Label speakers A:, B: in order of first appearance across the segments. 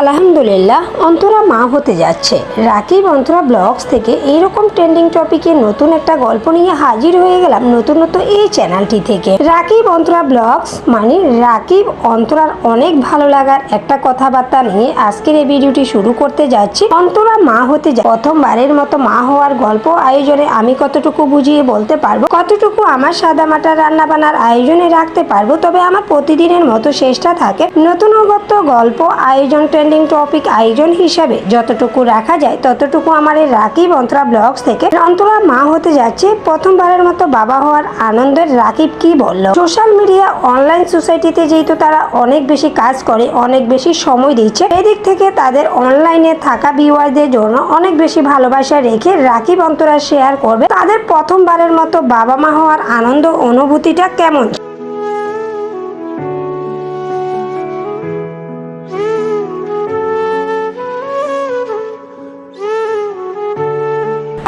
A: আলহামদুলিল্লাহ, অন্তরা মা হতে যাচ্ছে। রাকিব, অন্তরা ব্লগস থেকে এইরকম ট্রেন্ডিং টপিকে নতুন একটা গল্প নিয়ে হাজির হয়ে গেলাম নতুনত্ব এই চ্যানেলটি থেকে। রাকিব, অন্তরা ব্লগস মানে রাকিব, অন্তরার অনেক ভালো লাগার একটা কথাবার্তা নিয়ে আজকের এই ভিডিওটি শুরু করতে যাচ্ছি। অন্তরা মা হতে যা প্রথমবারের মতো মা হওয়ার গল্প আয়োজনে আমি কতটুকু বুঝিয়ে বলতে পারব? কতটুকু আমার সাদা মাটা রান্না আয়োজনে রাখতে পারব? তবে আমার প্রতিদিনের মতো চেষ্টা থাকে। নতুনত্ব গল্প আয়োজন ট্রেন্ডিং টপিক আয়োজন হিসাবে যতটুকু রাখা যায়, ততটুকু আমার এই রাকিব অন্তরা ব্লগস থেকে অন্তরা মা হতে যাচ্ছে। প্রথমবারের মতো বাবা হওয়ার আনন্দের রাকিব কি বলল? সোশ্যাল মিডিয়া অনলাইন সোসাইটিতে যেহেতু তারা অনেক বেশি কাজ করে, অনেক বেশি সময় দিচ্ছে, এদিক থেকে তাদের অনলাইনে থাকা ভিউয়ারদের জন্য অনেক বেশি ভালোবাসা রেখে রাকিব অন্তরা শেয়ার করবে। তাদের প্রথমবারের মতো বাবা মা হওয়ার আনন্দ, অনুভূতিটা কেমন?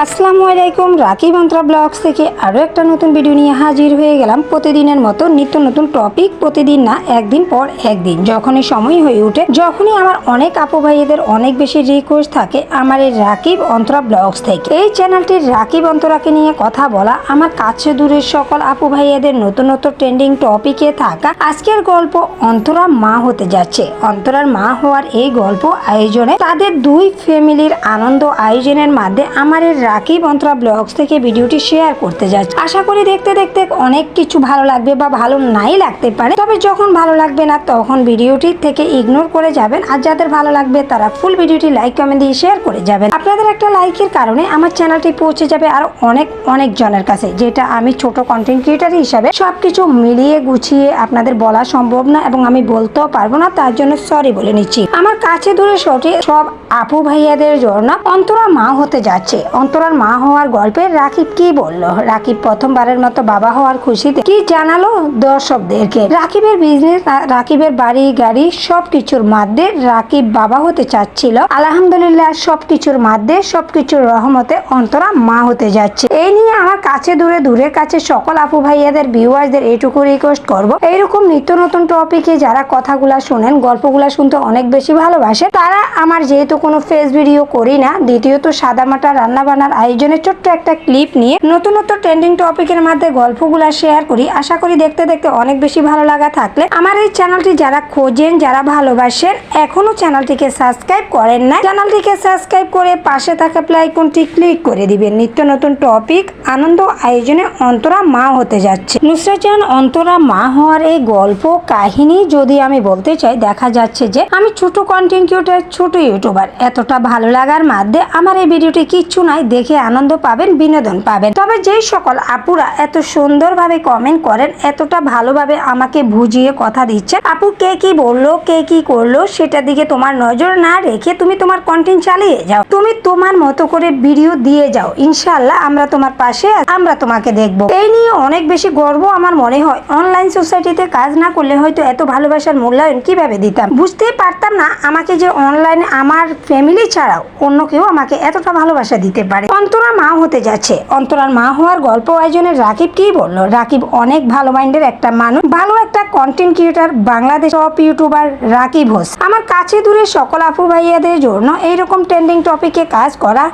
A: আসসালামু আলাইকুম, রাকিব মন্ত্রা ব্লগস থেকে আরও একটা নতুন ভিডিও নিয়ে হাজির হয়ে গেলাম। প্রতিদিনের মতো নিত্য নতুন টপিক প্রতিদিন না, একদিন পর একদিন। যখনই সময় হয়ে ওঠে, যখনই আমার অনেক আপু ভাইয়েদের অনেক বেশি রিকোয়েস্ট থাকে আমার এই রাকিব অন্তরা ব্লগস থেকে। এই চ্যানেলটির রাকিব অন্তরাকে নিয়ে কথা বলা, আমার কাছে দূরের সকল আপু ভাইয়েদের নতুন নতুন ট্রেন্ডিং টপিকে থাকা আজকের গল্প অন্তরা মা হতে যাচ্ছে। অন্তরার মা হওয়ার এই গল্প আয়োজনে তাদের দুই ফ্যামিলির আনন্দ আয়োজনের মাধ্যমে আমার রাকিব অন্তরা ব্লগস থেকে ভিডিওটি শেয়ার করতে যাচ্ছে। আশা করি দেখতে দেখতে অনেক কিছু ভালো লাগবে বা ভালো নাই লাগতে পারে। তবে যখন ভালো লাগবে না, তখন ভিডিওটি থেকে ইগনোর করে যাবেন। আর যাদের ভালো লাগবে, তারা ফুল ভিডিওটি লাইক কমেন্ট দিয়ে শেয়ার করে যাবেন। আপনাদের একটা লাইকের কারণে আমার চ্যানেলটি পৌঁছে যাবে আর অনেক অনেক জনের কাছে, যেটা আমি ছোট কন্টেন্ট ক্রিয়েটার হিসাবে সবকিছু মিলিয়ে গুছিয়ে আপনাদের বলা সম্ভব না এবং আমি বলতেও পারব না, তার জন্য সরি বলে নিচ্ছি। আমার কাছে দূরে সব আপু ভাইয়াদের জন্য অন্তরা মা হতে যাচ্ছে। অন্তরার মা হওয়ার গল্পে রাকিব কি বলল? রাকিব প্রথমবারের মতো বাবা হওয়ার খুশিতে কি জানালো দর্শকদেরকে? রাকিবের বিজনেস রাকিবের বাড়ি, গাড়ি সবকিছুর মধ্যে রাকিব বাবা হতে চাচ্ছিল। আলহামদুলিল্লাহ সবকিছুর মধ্যে সবকিছুর রহমতে অন্তরা মা হতে যাচ্ছে। এই নিয়ে আমার কাছে দূরে দূরের কাছে সকল আপু ভাইয়াদের ভিউয়ার্সদের এইটুকু রিকোয়েস্ট করব। এইরকম নিত্য নতুন টপিকে যারা কথাগুলা শোনেন, গল্পগুলা শুনতে অনেক বেশি ভালোবাসে, তারা আমার যেহেতু কোনো ফেস ভিডিও করি না, দ্বিতীয়ত সাদামাটা রান্না বান্নার আয়োজনে ছোট্ট একটা ক্লিপ নিয়ে নতুন নতুন ট্রেন্ডিং টপিকের মধ্যে গল্পগুলা শেয়ার করি। আশা করি দেখতে দেখতে অনেক বেশি ভালো লাগা থাকলে আমার এই চ্যানেলটি যারা খোঁজেন, যারা ভালোবাসেন, এখনও চ্যানেলটিকে সাবস্ক্রাইব করেন না চ্যানেলটিকে সাবস্ক্রাইব করে পাশে থাকা প্লাইকনটি ক্লিক করে দিবেন। নিত্য নতুন টপিক আনন্দ, আয়োজনে অন্তরা মা হতে যাচ্ছে। নুসরাত জাহান অন্তরা মা হওয়ার এই গল্প, কাহিনী যদি আমি বলতে চাই, দেখা যাচ্ছে যে আমি ছোট কন্টেন্ট ক্রিয়েটার ছোট ইউটিউবার এতটা ভালো লাগার মধ্যে আমার এই ভিডিওটি কিচ্ছু নাই দেখে আনন্দ পাবেন, বিনোদন পাবেন। তবে যেই সকল আপুরা এত সুন্দরভাবে কমেন্ট করেন, এতটা ভালোভাবে আমাকে বুঝিয়ে কথা দিচ্ছেন, আপু কে কি বলল, কে কি করল, সেটার দিকে তোমার নজর না রেখে তুমি তোমার কন্টেন্ট চালিয়ে যাও। তুমি তোমার মতো করে ভিডিও দিয়ে যাও। ইনশাল্লাহ আমরা তোমার পাশে আমরা তোমাকে দেখব। এই নিয়ে অনেক বেশি গর্ব আমার মনে হয়। অনলাইন সোসাইটিতে কাজ না করলে হয়তো এত ভালোবাসার মূল্যায়ন কীভাবে দিতাম? বুঝতেই পারতাম না আমাকে যে অনলাইনে আমার ফ্যামিলি ছাড়াও অন্য কেউ আমাকে এতটা ভালোবাসা দিতে পারে। অন্তরা মা হতে যাচ্ছে। অন্তরার মা হওয়ার গল্প আয়োজনে রাকিব কি বলল? রাকিব অনেক ভালো মাইন্ডের একটা মানুষ, ভালো একটা content creator Bangladesh top YouTuber Rakib Hossain. আমার কাছে দূরে সকল আপু ভাইয়াদের জন্য এইরকম ট্রেন্ডিং টপিকে কাজ করা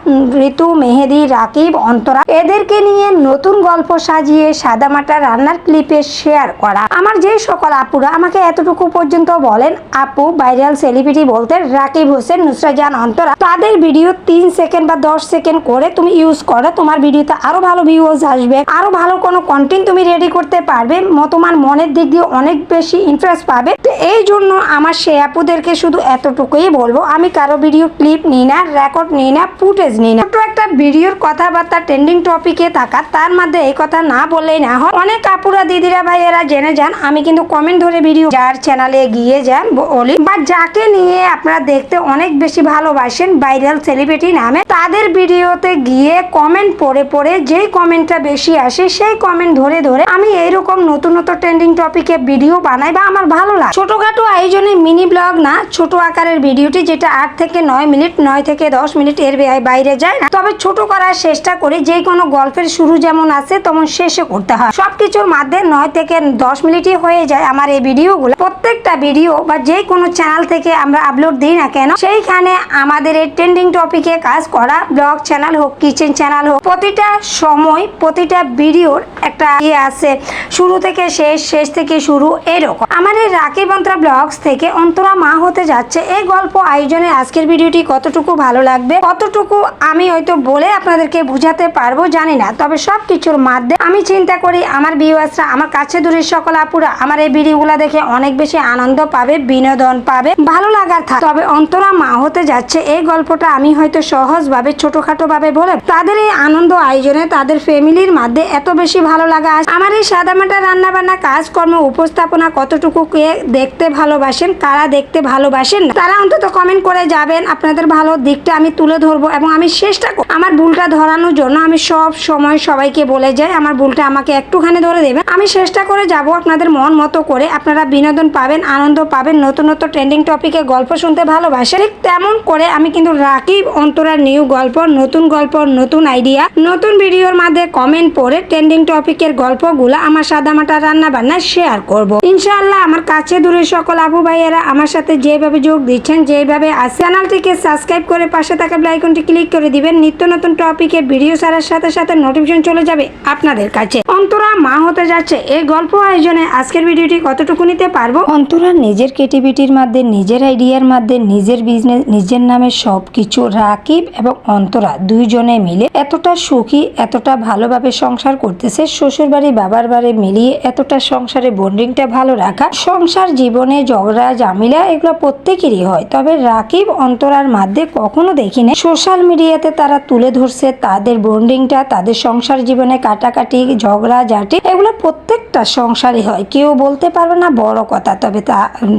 A: ঋতু, মেহেদি, রাকিব, অন্তরা, এদেরকে নিয়ে নতুন গল্প সাজিয়ে সাদামাটা রান্নার ক্লিপে শেয়ার করা। আমার যে সকল আপুরা আমাকে এতটুকু পর্যন্ত বলেন, আপু ভাইরাল সেলিব্রিটি বলতে রাকিব হোসেন নুসরাত জাহান অন্তরা, তাদের ভিডিও তিন সেকেন্ড বা দশ সেকেন্ড করে তুমি ইউজ করো, তোমার ভিডিওতে আরও ভালো ভিউজ আসবে। আরও ভালো কোনো কন্টেন্ট তুমি রেডি করতে পারবে। তোমার মনের দিক দিয়ে অনেক বেশি ইন্টারেস্ট পাবে। তো এই জন্য আমার সে আপুদেরকে শুধু এতটুকুই বলব, আমি কারও ভিডিও ক্লিপ নিই না রেকর্ড নিই না ফুটেজ নিই না। একটা ভিডিওর কথাবার্তা ট্রেন্ডিং টপিকে থাকা, তার মধ্যে এই কথা না বললেই না হয়। অনেক আপুরা, দিদিরা, ভাইয়েরা জেনে যান, আমি কিন্তু কমেন্ট ধরে ভিডিও যার চ্যানেলে গিয়ে যান বলি। বা যাকে নিয়ে আপনারা দেখতে অনেক বেশি ভালোবাসেন ভাইরাল সেলিব্রিটি নামে, তাদের ভিডিওতে গিয়ে কমেন্ট পড়ে পড়ে যেই কমেন্টটা বেশি আসে সেই কমেন্ট ধরে ধরে আমি এইরকম নতুন নতুন ট্রেন্ডিং টপিকে ভিডিও বানাই বা আমার ভালো লাগে। ছোটখাটো আয়োজনে মিনি ব্লগ না, ছোট আকারের ভিডিওটি যেটা আট থেকে নয় মিনিট, নয় থেকে দশ মিনিট এর বাইরে যায় না। তবে ছোট করার চেষ্টা করি যে কোনো গল্পের শুরু যেমন আছে তেমন শেষে করতে হয়। সবকিছুর মধ্যে নয় থেকে দশ মিনিটই হয়ে যায় আমার এই ভিডিওগুলো প্রত্যেকটা ভিডিও বা যে কোনো চ্যানেল থেকে আমরা আপলোড দিই না কেন, সেইখানে আমাদের এই ট্রেন্ডিং টপিকে কাজ করা ব্লগ চ্যানেল হোক, কিচেন চ্যানেল হোক, প্রতিটা সময়, প্রতিটা ভিডিওর একটা ইয়ে আছে। শুরু থেকে শেষ শেষ থেকে শুরু এরকম। আমার এই রাখি বন্ত্রা ব্লগস থেকে অন্তরা মা হতে যাচ্ছে। এই গল্প আয়োজনে আজকের ভিডিওটি কতটুকু ভালো লাগবে, কতটুকু আমি হয়তো বলে আপনাদেরকে বুঝাতে পারব জানি না। তবে সব কিছুর মাধ্যমে আমি চিন্তা করি, আমার ভিউয়ার্সরা আমার কাছে দূরের সকল আপুরা আমার এই ভিডিওগুলো দেখে অনেক বেশি আনন্দ পাবে, বিনোদন পাবে, ভালো লাগার থাক। তবে অন্তরা মা হতে যাচ্ছে। এই গল্পটা আমি হয়তো সহজভাবে ছোটখাটো ভাবে বলে, তাদের এই আনন্দ আয়োজনে তাদের ফ্যামিলির মধ্যে এত বেশি ভালো লাগা আমার এই সাদামাটা রান্না বান্না কাজকর্ম উপস্থাপনা কতটুকু কে দেখতে ভালোবাসেন, কারা দেখতে ভালোবাসেন তারা অন্তত কমেন্ট করে যাবেন। আপনাদের ভালো দিকটা আমি তুলে ধরবো এবং আমি চেষ্টা আমার ভুলটা ধরানোর জন্য আমি সব সময় সবাইকে বলে যাই, আমার ভুলটা আমাকে একটুখানি ধরে দেবেন। আমি চেষ্টা করে যাব আপনাদের মন মতো করে, আপনারা বিনোদন পাবেন, আনন্দ পাবেন, নতুন নতুন ট্রেন্ডিং টপিকে গল্প শুনতে ভালোবাসে ঠিক তেমন করে আমি কিন্তু রাকিব অন্তরার নিউ গল্প, নতুন গল্প নতুন আইডিয়া, নতুন ভিডিওর মধ্যে কমেন্ট পড়ে ট্রেন্ডিং টপিকের গল্পগুলো আমার সাদামাটা রান্না বান্না শেয়ার করব। ইনশাআল্লাহ আমার কাছে দূরে সকল আবু ভাইয়েরা আমার সাথে যেভাবে যোগ দিচ্ছেন, যেভাবে চ্যানেলটিকে সাবস্ক্রাইব করে পাশে থাকা আইকনটি ক্লিক করে দিবেন। নিত্য নতুন টপিকের ভিডিও ছাড়ার সাথে সাথে নোটিফিকেশন চলে যাবে আপনাদের কাছে। অন্তরা মা হতে যাচ্ছে। এই গল্প আয়োজনে আজকের ভিডিওটি কতটুকু নিতে পারব? অন্তরা নিজের ক্রিয়েটিভিটির মধ্যে নিজের আইডিয়ার মধ্যে নিজের বিজনেস নিজের নামে সব কিছু রাকিব এবং অন্তরা দুইজনে মিলে এতটা সুখী, এতটা ভালোভাবে সংসার করতেছে শ্বশুর বাড়ি বাবার বাড়ি মিলিয়ে এতটা সংসারে বন্ডিংটা ভালো রাখা, সংসার জীবনে ঝগড়া জামিলা এগুলো প্রত্যেকেরই হয়। তবে রাকিব অন্তরার মাধ্যমে কখনো দেখিনি। সোশ্যাল মিডিয়াতে তারা তুলে ধরছে তাদের বন্ডিংটা, তাদের সংসার জীবনে কাটাকাটি, ঝগড়া, ঝাঁটি, এগুলো প্রত্যেকটা সংসারে হয়। কেউ বলতে পারবে না, বড় কথা, তবে তা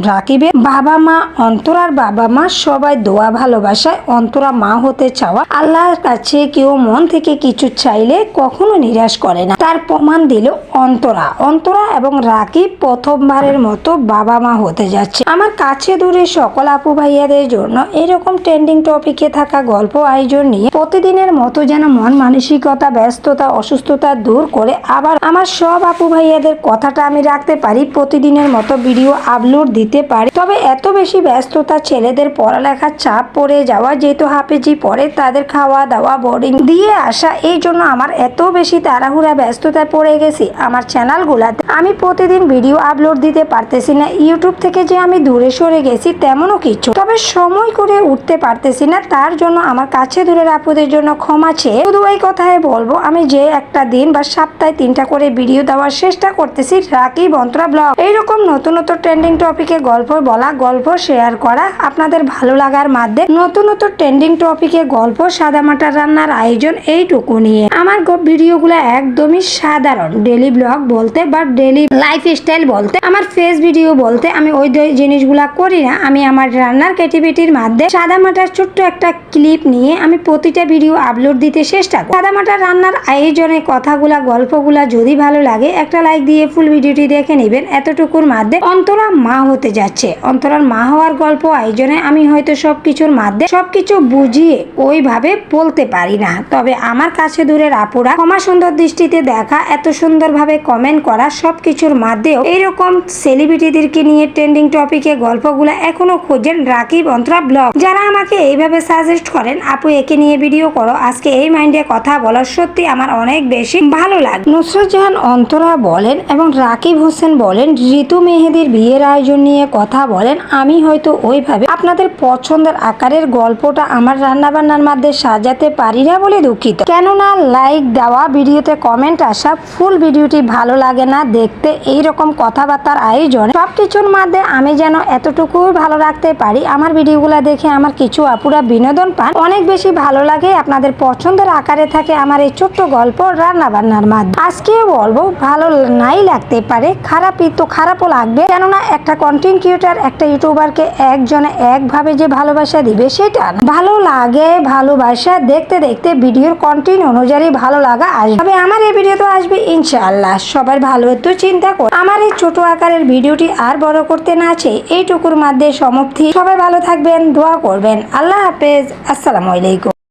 A: রাকিবের বাবা মা, অন্তরার বাবা মা সবাই দোয়া ভালোবাসায়, অন্তরা মা হতে চাওয়া, আল্লাহর কাছে কেউ মন থেকে কিছু চাইলে কখনো নিরাশ করে না। তার প্রমাণ দিল অন্তরা। অন্তরা এবং রাকিব প্রথমবারের মতো বাবা মা হতে যাচ্ছে। আমার কাছে দূরে সকল আপু ভাইয়াদের জন্য এরকম ট্রেন্ডিং টপিকে থাকা গল্প আয়োজন নিয়ে প্রতিদিনের মতো যেন মন মানসিকতা, ব্যস্ততা, অসুস্থতা দূর করে আবার আমার সব আপু ভাইয়াদের কথাটা আমি রাখতে পারি, প্রতিদিনের মতো ভিডিও আপলোড দিতে পারি। তবে এত বেশি ব্যস্ততা ছেলেদের পড়ালেখার চাপ পড়ে যাওয়া, যেহেতু হাফেজি পড়ে, তাদের খাওয়া দাওয়া বোর্ডিং দিয়ে আসা এই জন্য আমার এত বেশি তাড়াহুড়া ব্যস্ততায় পড়ে গেছি। আমার চ্যানেলগুলাতে আমি প্রতিদিন ভিডিও আপলোড দিতে পারতেছি না। ইউটিউব থেকে যে আমি দূরে সরে গেছি তেমনও কিছু। তবে সময় করে উঠতে পারতেছি না, তার জন্য আমার কাছে দূরের আপুদের জন্য ক্ষমা চেয়ে শুধু এই কথাই বলব, আমি যে একটা দিন বা সপ্তাহে তিনটা করে ভিডিও দেওয়ার চেষ্টা করতেছি রাকি বন্ত্রা ব্লগ। এইরকম নতুন নতুন ট্রেন্ডিং টপিকে গল্প বলা, গল্প শেয়ার করা, আপনাদের ভালো লাগার মাধ্যমে নতুন নতুন ট্রেন্ডিং টপিকে গল্প, সাদামাটা রান্নার আয়োজন, এইটুকু নিয়ে। আমার ভিডিওগুলো একদমই সাধারণ। ডেলি ব্লগ বলতে বা ডেলি লাইফ স্টাইল বলতে, আমার ফেস ভিডিও বলতে আমি ওই জিনিসগুলা করি না, আমি আমার রান্নার ক্রিয়েটিভিটির মাধ্যমে সাদামাটার ছোট্ট একটা ক্লিপ নিয়ে আমি প্রতিটা ভিডিও আপলোড দিতে চেষ্টা করি। সাদামাটা রান্নার আয়োজনে কথাগুলা, গল্পগুলা যদি ভালো লাগে, একটা লাইক দিয়ে ফুল ভিডিওটি দেখে নেবেন। এতটুকুর মাধ্যমে অন্তরা মা হতে যাচ্ছে। অন্তরার মা হওয়ার গল্প আয়োজনে আমি হয়তো সবকিছুর মাধ্যমে সবকিছু বুঝিয়ে ওইভাবে বলতে পারি না। তবে আমার কাছে দূরের আপুরা ক্ষমা সুন্দর দৃষ্টিতে দেখা, এত সুন্দরভাবে কমেন্ট করা সবকিছুর মাধ্যমেও এইরকম সেলিব্রিটিদেরকে নিয়ে ট্রেন্ডিং টপিকে গল্পগুলো এখনও খোঁজেন রাকিব অন্তরা ব্লগ। যারা আমাকে এইভাবে সাজেস্ট করেন, আপু, একে নিয়ে ভিডিও করো, আজকে এই মাইন্ডে কথা বলার সত্যি আমার অনেক বেশি ভালো লাগে। নুসরত জাহান অন্তরা বলেন এবং রাকিব হোসেন বলেন, ঋতু মেহেদির বিয়ের আয়োজন নিয়ে কথা বলেন, আমি হয়তো ওইভাবে আপনাদের পছন্দের আকারের গল্পটা আমার রান্নাবান্নার মধ্যে সাজাতে পারি না বলে দুঃখিত। কেননা লাইক দেওয়া ভিডিওতে কমেন্ট আসা, ফুল ভিডিওটি ভালো লাগে না দেখতে এই রকম কথাবার্তার আয়োজন সব কিছুর মধ্যে আমি যেন এতটুকুই ভালো রাখতে পারি। আমার ভিডিওগুলো দেখে আমার কিছু আপুরা বিনোদন পান। অনেক বেশি ভালো লাগে, আপনাদের পছন্দের আকারে থাকে আমার এই ছোট্ট গল্প রান্না বান্নার মাধ্যমে। আজকে বলব, ভালো নাই লাগতে পারে, খারাপই তো খারাপও লাগবে। কেননা একটা কন্টেন্ট ক্রিয়েটার একটা ইউটিউবারকে একজনে একভাবে যে ভালোবাসা দিবে, সেটা ভালো লাগে, ভালোবাসা দেখতে দেখতে ভিডিওর কন্টেন্ট অনুযায়ী ভালো লাগা আসবে। তবে আমার এই ভিডিও তো আসবে ইনশাআল্লাহ। সবার ভালো তো চিন্তা কর। আমার এই ছোট আকারের ভিডিওটি আর বড় করতে না আছে এইটুকুর মধ্যে সমাপ্তি সবাই ভালো থাকবেন, দোয়া করবেন। আল্লাহ হাফেজ। আসসালামু আলাইকুম।